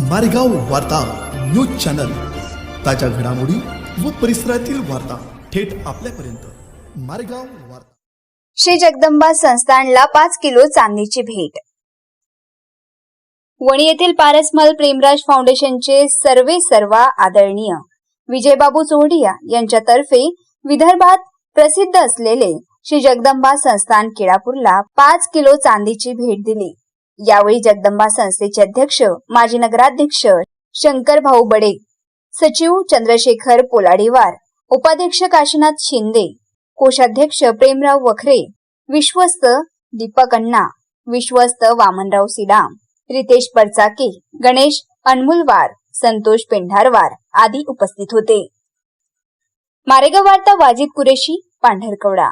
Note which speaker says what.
Speaker 1: मारेगाव वार्ता news channel. ताज्या घडामोडी व परिसरातील वार्ता थेट आपल्यापर्यंत. मारेगाव वार्ता.
Speaker 2: श्री जगदंबा संस्थानला पाच किलो चांदीची भेट. वणी येथील पारसमल प्रेमराज फाउंडेशनचे सर्वे सर्वा आदरणीय विजयबाबू चोडिया यांच्यातर्फे विदर्भात प्रसिद्ध असलेले श्री जगदंबा संस्थान केळापूरला पाच किलो चांदीची भेट दिली. यावेळी जगदंबा संस्थेचे अध्यक्ष माजी नगराध्यक्ष शंकर भाऊ बडे सचिव चंद्रशेखर पोलाडीवार उपाध्यक्ष काशीनाथ शिंदे कोषाध्यक्ष प्रेमराव वखरे विश्वस्त दीपक अण्णा विश्वस्त वामनराव सिडाम रितेश परचाके गणेश अनमुलवार संतोष पेंढारवार आदी उपस्थित होते. मारेगाव वार्ता वाजिद कुरेशी पांढरकवडा.